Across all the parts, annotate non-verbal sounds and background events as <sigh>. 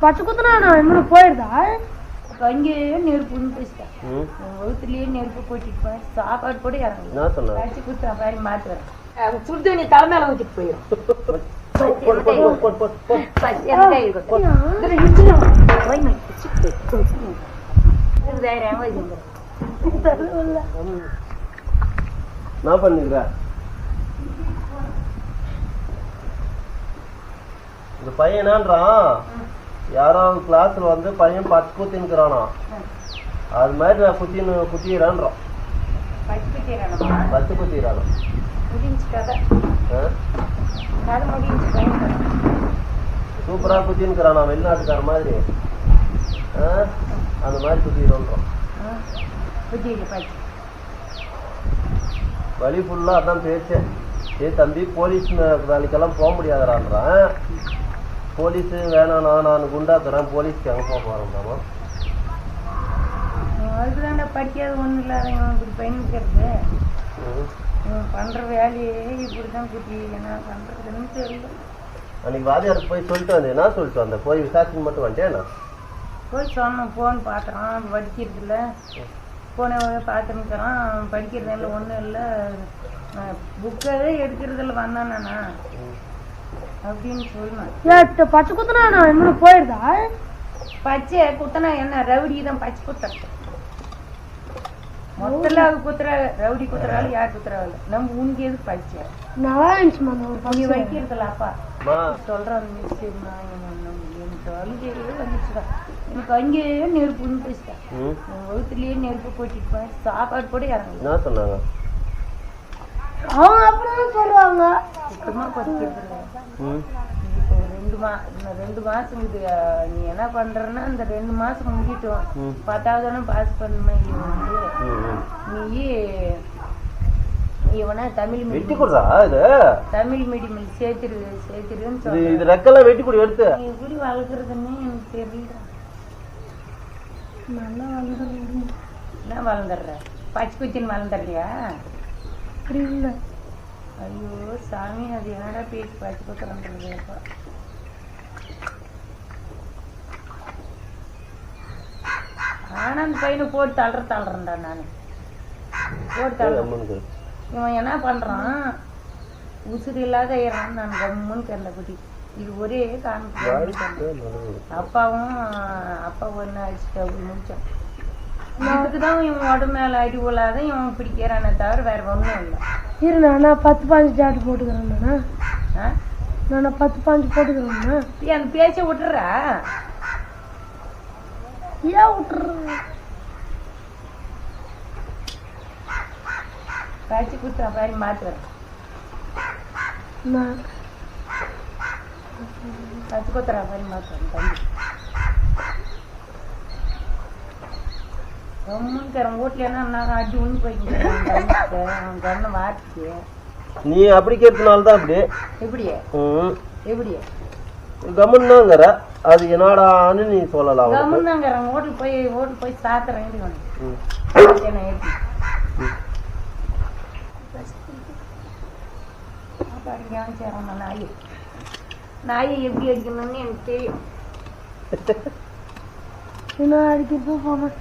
பச்சை குத்துனா நான் என்ன போயிருந்தா அங்கேயே நெருப்புன்னு பேசிட்டேன். வகுத்துலயே நெருப்பு போட்டுட்டு சாப்பாடு என்ன சொன்னாங்க கடிச்சு குத்துற மாதிரி மாத்துறேன் சுடு தண்ணி தலைமையில ஊத்திட்டு போயிடும். போடு, போடு, போடு, போடு, போடு, போடு. பசி எனக்கு கை இருக்கும். இதுல இஞ்சிடும். போய் மை, சிக்கு. இது வேற எங்க வைக்கணும்? என்ன பண்ணிருக்க இந்த பையன் என்னன்றான்? யாரோ கிளாஸ்ல வந்து பையன் பத்து குத்தின்னுக்குறானா? அது மாதிரி நான் குத்தின்னு குத்திக்கிறான்றோம் பத்து குத்திக்கிறானா ஆ? சூப்பரா குத்தின்னுக்குறானா வெளிநாட்டுக்கார மாதிரி? ஆ? அந்த மாதிரி குத்திக்கிறான்றான் வழி ஃபுல்லாக அதான் பேச்சேன் ஏ தம்பி போலீஸ் வேலைக்கெல்லாம் போக முடியாதான்றான் போலீஸ் வேணாம் நான் நான் குண்டாக்குறேன் போலீஸ்க்கு எங்க போக போறேன் அதுக்குதான்டா படிக்காத ஒண்ணும் இல்லாத இவன் இப்படி பயணிக்கிறது. இவன் பண்ற வேலையே இப்படிதான் குத்தி என்ன பண்றதுன்னு தெரியல. அன்னைக்கு வாதியாருக்கு போய் சொல்லிட்டு வந்தேன். என்ன சொல்லிட்டு வந்தேன் போய் விசாரிச்சு மட்டும் வந்துட்டேன்? நான் போய் சொன்னோம் ஃபோன் பார்க்குறான் படிக்கிறது இல்லை. ஃபோனை பார்த்துருக்கிறான் படிக்கிறது இல்லை ஒன்றும் இல்லை. புக்கவே எடுக்கிறது இல்லை வந்தானா அப்படின்னு ஏ பச்சை குத்துனா நான் என்ன போயிருந்தா பச்சை குத்தனா என்ன? ரவுடி தான் பச்சை குத்துற மொத்தல அது குத்துற ரவுடி குத்துறாலும் யார் குத்துறாள் நம்ம உனக்கு எது பச்சை. நல்லா இருந்துச்சுமா நீ வைக்கிறதுல அப்பா அம்மா சொல்றான் நிச்சயமா எனக்கு அழுகையே வந்துச்சுடா. எனக்கு அங்கேயே நெருப்புன்னு பேசிட்டேன் என் வகுத்துலயே நெருப்பு போட்டுட்டு போய் சாப்பாடு கூட இறங்கல என்ன சொன்னாங்க? அவங்க அப்படிதான் சொல்லுவாங்க ரெண்டு மா ரெண்டு மாசம் இது நீ என்ன பண்றன்னா இந்த ரெண்டு மாசம் முடிக்கட்டும். பத்தாவது பாஸ் பண்ணுமா ம். நீ இவனை தமிழ் வெட்டி இது? தமிழ் மீடியம் சேர்த்துரு சேர்த்துருன்னு இது ரெக்கெல்லாம் வெட்டி கொடு எடுத்து. நீ எப்படி வளர்க்குறதுன்னு எனக்கு தெரியல. நல்லா வளர்ந்து என்ன வளர்ந்துடுற? பச்சை குச்சின்னு வளர்ந்துடுறியா? அப்படி இல்லை. ஐயோ சாமி அது என்னடா பேச்சு பச்சை குத்துறன்றது இப்போ ஆனா அந்த பையனை போட்டு தள்ளுற தள்ளுறேன்டா நான். போட்டு தள்ளுறேன். இவன் என்ன பண்றான்? உசுறு இல்லாத ஏறான் நான் கம்முன்னு தெரியல குட்டி. இது ஒரே காரணத்துக்கு அப்பாவும் அப்பா ஒன்று அடிச்சுட்டு அப்படி முடிச்சான் இதுக்கு தான் இவன் உடம்பு மேல அடி விழாத இவன் பிடிக்கிறானே தவிர வேற ஒண்ணும் இல்லை. இரு நானா பத்து பாஞ்சு ஜாட்டு போட்டுக்கிறேன் நானா? நானா பத்து பாஞ்சு போட்டுக்கிறேன்னா நீ அந்த பேச்ச விட்டுறா. ஏன் விட்டுறது காய்ச்சி குத்துற மாதிரி மாத்துறேன் நான் காய்ச்சி குத்துற மாதிரி மாத்துறேன் தம்பி. நீ அப்படி கேட்டனால தான் அப்படி. எப்படியே? ம். எப்படியே? கம்முன்னாங்கிற அது என்னடான்னு நீ சொல்லலாம். கம்முன்னாங்கிறேன் ஹோட்டல் போய் ஹோட்டல் போய் சாத்துறேன் நாய். நாயை எப்படி அடிக்கணும்னு எனக்கு தெரியும். <laughs> இன்னும் அடிக்கிறது போனேன்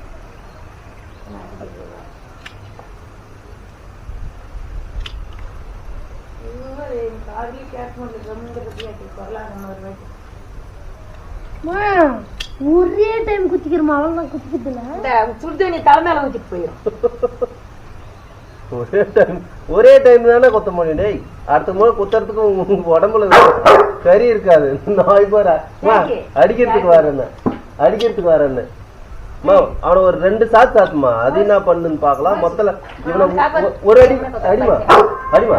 ஒரு டைம் குத்திக்கிறோமா? அவள் தான் குத்திக்கிறதுல. இந்த சுடுதண்ணி தலைமையில ஊத்திட்டு போயிடும் ஒரே டைம் ஒரே டைம் தானே குத்த முடியும் டேய். அடுத்த முறை குத்துறதுக்கு உங்க உடம்புல கறி இருக்காது. நாய் போற சரி. அடிக்கிறதுக்கு வரேன்னு. அடிக்கிறதுக்கு வரேன்னு. அவனை ஒரு ரெண்டு சாத்து சாத்துமா அது என்ன பண்ணுன்னு பாக்கலாம் மொத்தல இவனை ஒரு அடி அடிமா? அடிமா?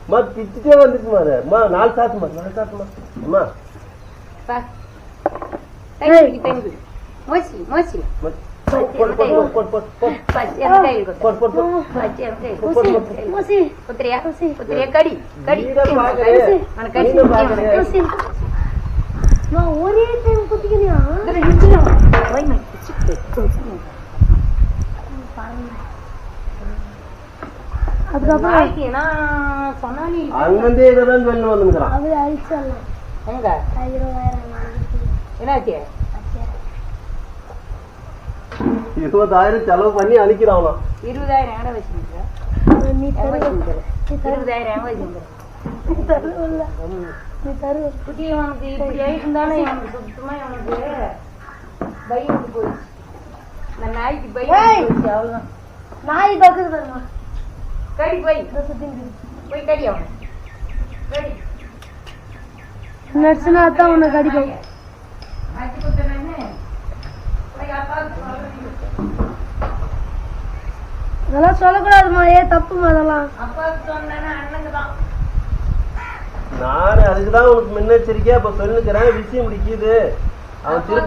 அம்மா பிச்சுட்டே வந்துச்சுமா அம்மா நாலு சாத்துமா நாலு சாத்துமா அம்மா. மோசி மோசி கொடு. கொடு. நான் ஒரே டைம் இஞ்சிடும். போய் மை. அதுக்கப்புறம் நான் சொன்னா நீ அங்கிருந்தே இதெல்லாம் வந்துக்கிறான் அழிச்சிடலாம். எங்க? என்னாச்சு? ஆச்சு. இருபதாயிரம் செலவு பண்ணி அழிக்கிறாங்களாம் இருபதாயிரம் எங்கட வச்சுருக்க நீ எங்க தருவ. வச்சுருக்க நீ தரு இருபதாயிரம் எங்க வச்சுருக்க நீ தருவல்ல. நீ தருவ. குட்டி இவனுக்கு இப்படி ஆயிருந்தானே இவனுக்கு சுத்தமா இவனுக்கு பயம் போயிடுச்சு. இந்த நாய்க்கு பயம் ஏய்! போயிடுச்சு அவ்வளவுதான். நாய் பக்கத்துல தருமா கடி போய். கடி அவனை. கடி. நடிச்சுனா தான் அடிச்சு கொடுத்தேன்னு. அதெல்லாம் சொல்லக்கூடாதுமா. ஏ தப்புமா அதெல்லாம் அப்பாவுக்கு சொன்னேன்னா அண்ணனுக்கு தான் நானே அதுக்குதான் உனக்கு முன்னெச்சரிக்கையா இப்ப சொல்லிக்கிறேன் விஷயம் முடிக்குது. அவன் திரு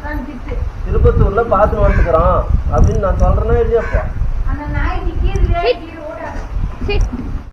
தான் திருப்பத்தூர்ல பாத்துட்டு வந்துக்கிறான். அப்படின்னு நான் சொல்றேன்னா இல்லையாப்பா